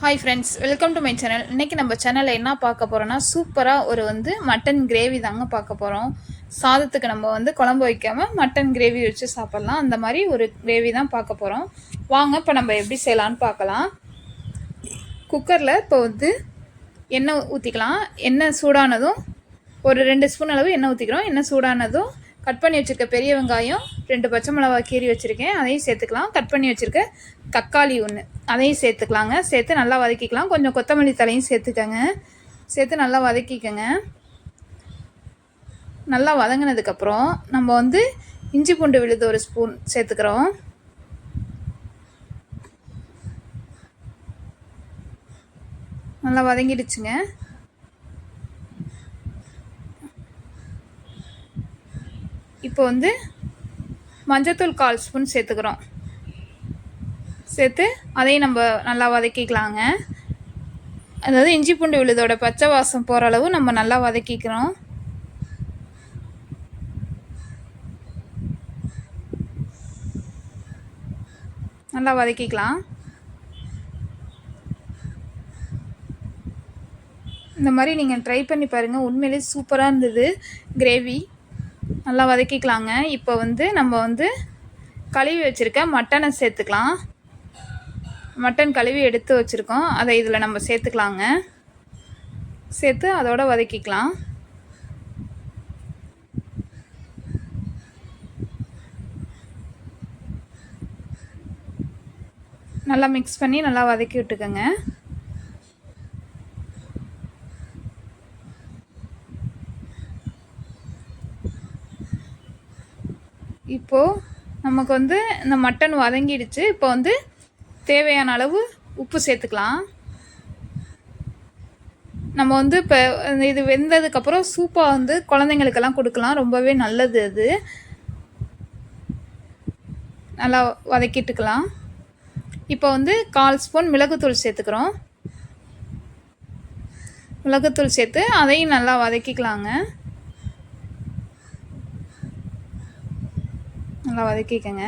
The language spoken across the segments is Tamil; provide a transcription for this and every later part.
Hi friends welcome to my channel இன்றைக்கி நம்ம சேனலில் என்ன பார்க்க போகிறோன்னா சூப்பராக ஒரு வந்து மட்டன் கிரேவி தாங்க பார்க்க போகிறோம் சாதத்துக்கு நம்ம வந்து குழம்பு வைக்காமல் மட்டன் கிரேவி வச்சு சாப்பிட்லாம். அந்த மாதிரி ஒரு கிரேவி தான் பார்க்க போகிறோம் வாங்க இப்போ நம்ம எப்படி செய்யலான்னு பார்க்கலாம். குக்கரில் இப்போ வந்து எண்ணெய் ஊற்றிக்கலாம் எண்ணெய் சூடானதும் ஒரு ரெண்டு ஸ்பூன் அளவு எண்ணெய் ஊற்றிக்கிறோம் எண்ணெய் சூடானதும் கட் பண்ணி வச்சுருக்க பெரிய வெங்காயம் ரெண்டு பச்சை மிளகா கீறி வச்சுருக்கேன். அதையும் சேர்த்துக்கலாம். கட் பண்ணி வச்சுருக்க தக்காளி ஒன்று அதையும் சேர்த்துக்கலாங்க. சேர்த்து நல்லா வதக்கிக்கலாம். கொஞ்சம் கொத்தமல்லி தலையும் சேர்த்துக்கங்க. சேர்த்து நல்லா வதக்கிக்கோங்க. நல்லா வதங்கினதுக்கப்புறம் நம்ம வந்து இஞ்சி பூண்டு விழுது ஒரு ஸ்பூன் சேர்த்துக்கிறோம். நல்லா வதங்கிடுச்சுங்க. இப்போ வந்து மஞ்சத்தூள் கால் ஸ்பூன் சேர்த்துக்கிறோம். சேர்த்து அதையும் நம்ம நல்லா வதக்கிக்கலாங்க. அதாவது இஞ்சி பூண்டு விழுதோட பச்சை வாசம் போகிற அளவு நம்ம நல்லா வதக்கிக்கிறோம். நல்லா வதக்கிக்கலாம். இந்த மாதிரி நீங்கள் ட்ரை பண்ணி பாருங்கள் உண்மையிலே சூப்பராக இருந்தது. கிரேவி. நல்லா வதக்கிக்கலாங்க. இப்போ வந்து நம்ம வந்து கழுவி வச்சுருக்க மட்டனை சேர்த்துக்கலாம். மட்டன் கழுவி எடுத்து வச்சுருக்கோம். அதை இதில் நம்ம சேர்த்துக்கலாங்க. சேர்த்து அதோட வதக்கிக்கலாம். நல்லா மிக்ஸ் பண்ணி நல்லா வதக்கி விட்டுக்கோங்க. இப்போது நமக்கு வந்து இந்த மட்டன் வதங்கிடுச்சு. இப்போ வந்து தேவையான அளவு உப்பு சேர்த்துக்கலாம். நம்ம வந்து இப்போ இது வெந்ததுக்கப்புறம் சூப்பாக வந்து குழந்தைங்களுக்கெல்லாம் கொடுக்கலாம். ரொம்பவே நல்லது அது. நல்லா வதக்கிட்டுக்கலாம். இப்போ வந்து கால் ஸ்பூன் மிளகுத்தூள் சேர்த்துக்கிறோம். மிளகுத்தூள் சேர்த்து அதையும் நல்லா வதக்கிக்கலாங்க. நல்லா வதக்கிக்கங்க.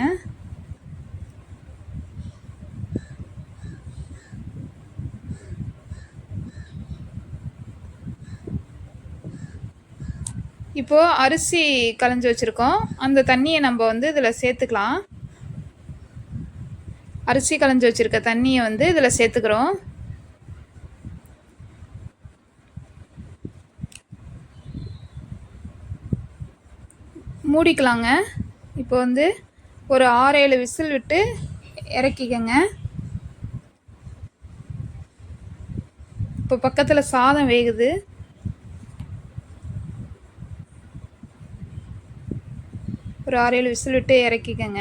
இப்போது அரிசி களைஞ்சி வச்சுருக்கோம். அந்த தண்ணியை நம்ம வந்து இதில் சேர்த்துக்கலாம். அரிசி களைஞ்சி வச்சுருக்க தண்ணியை வந்து இதில் சேர்த்துக்கிறோம். மூடிக்கலாங்க. இப்போ வந்து ஒரு ஆறு ஏழு விசில் விட்டு இறக்கிக்கங்க. இப்போ பக்கத்தில் சாதம் வேகுது. ஒரு ஆறு ஏழு விசில் விட்டு இறக்கிக்கங்க.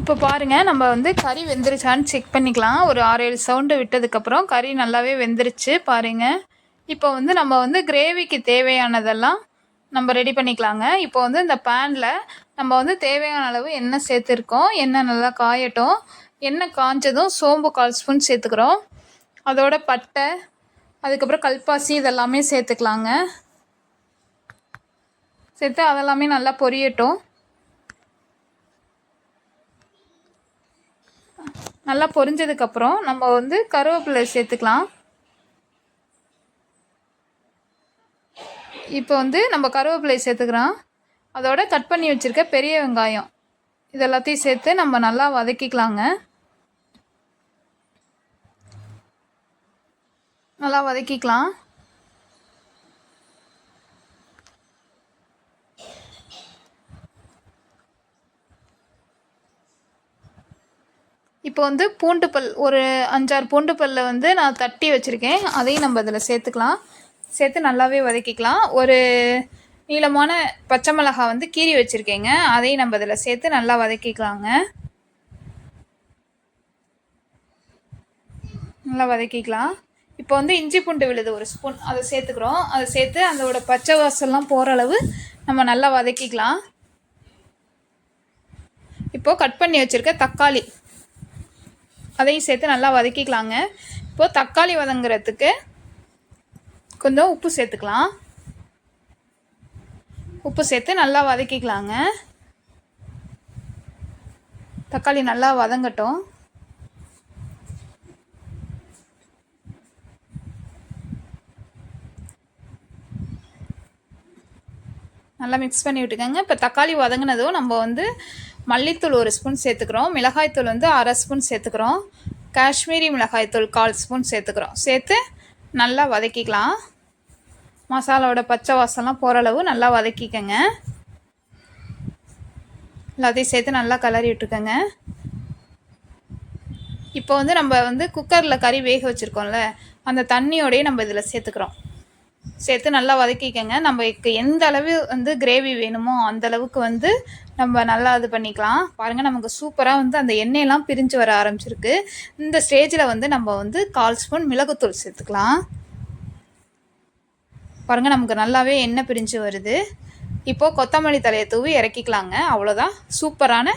இப்போ பாருங்கள் நம்ம வந்து கறி வெந்துருச்சான்னு செக் பண்ணிக்கலாம். ஒரு ஆறு ஏழு சவுண்டு விட்டதுக்கப்புறம் கறி நல்லாவே வெந்துருச்சு பாருங்கள் இப்போ வந்து நம்ம வந்து கிரேவிக்கு தேவையானதெல்லாம் நம்ம ரெடி பண்ணிக்கலாங்க. இப்போ வந்து இந்த பேனில் நம்ம வந்து தேவையான அளவு எண்ணெய் சேர்த்துருக்கோம். எண்ணெய் நல்லா காயட்டும். எண்ணெய் காஞ்சதும் சோம்பு கால் ஸ்பூன் சேர்த்துக்கிறோம். அதோட பட்டை அதுக்கப்புறம் கல்பாசி இதெல்லாமே சேர்த்துக்கலாங்க. சேர்த்து அதெல்லாமே நல்லா பொரியட்டும். நல்லா பொரிஞ்சதுக்கப்புறம் நம்ம வந்து கருவேப்பிலை சேர்த்துக்கலாம். இப்போ வந்து நம்ம கருவேப்பிலை சேர்த்துக்கிறோம். அதோட கட் பண்ணி வச்சுருக்க பெரிய வெங்காயம். இது எல்லாத்தையும் சேர்த்து நம்ம நல்லா வதக்கிக்கலாங்க. நல்லா வதக்கிக்கலாம். இப்போ வந்து பூண்டு பல் ஒரு அஞ்சாறு பூண்டு பல்ல வந்து நான் தட்டி வச்சுருக்கேன். அதையும் நம்ம அதில் சேர்த்துக்கலாம். சேர்த்து நல்லாவே வதக்கிக்கலாம். ஒரு நீளமான பச்சை மிளகாய் வந்து கீறி வச்சுருக்கேங்க. அதையும் நம்ம இதில் சேர்த்து நல்லா வதக்கிக்கலாங்க. நல்லா வதக்கிக்கலாம். இப்போ வந்து இஞ்சி பூண்டு விழுது ஒரு ஸ்பூன் அதை சேர்த்துக்கிறோம். அதை சேர்த்து அதோட பச்சை வாசல்லாம் போகிற அளவு நம்ம நல்லா வதக்கிக்கலாம். இப்போது கட் பண்ணி வச்சுருக்க தக்காளி. அதையும் சேர்த்து நல்லா வதக்கிக்கலாங்க. இப்போது தக்காளி வதங்குறதுக்கு கொஞ்சம் உப்பு சேர்த்துக்கலாம். உப்பு சேர்த்து நல்லா வதக்கிக்கலாங்க. தக்காளி நல்லா வதங்கட்டும். நல்லா மிக்ஸ் பண்ணி விட்டுக்கோங்க. இப்போ தக்காளி வதங்கினதும் நம்ம வந்து மல்லித்தூள் ஒரு ஸ்பூன் சேர்த்துக்கிறோம். மிளகாய்த்தூள் வந்து அரை ஸ்பூன் சேர்த்துக்கிறோம். காஷ்மீரி மிளகாய்த்தூள் கால் ஸ்பூன் சேர்த்துக்கிறோம். சேர்த்து நல்லா வதக்கிக்கலாம். மசாலாவோட பச்சை வாசம்லாம் போகிற அளவு நல்லா வதக்கிக்கங்க. எல்லாத்தையும் சேர்த்து நல்லா கலரி விட்டுக்கோங்க. இப்போ வந்து நம்ம வந்து குக்கரில் கறி வேக வச்சுருக்கோம்ல அந்த தண்ணியோடயே நம்ம இதில் சேர்த்துக்கிறோம். சேர்த்து நல்லா வதக்கிக்கங்க. நம்ம எந்த அளவு வந்து கிரேவி வேணுமோ அந்த அளவுக்கு வந்து நம்ம நல்லா இது பண்ணிக்கலாம். பாருங்கள் நமக்கு சூப்பராக வந்து அந்த எண்ணெயெல்லாம் பிரிஞ்சு வர ஆரம்பிச்சிருக்கு. இந்த ஸ்டேஜில் வந்து நம்ம வந்து கால் ஸ்பூன் மிளகுத்தூள் சேர்த்துக்கலாம். பாருங்கள் நமக்கு நல்லாவே எண்ணெய் பிரிஞ்சு வருது. இப்போது கொத்தமல்லி தலையை தூவி இறக்கிக்கலாங்க. அவ்வளோதான் சூப்பரான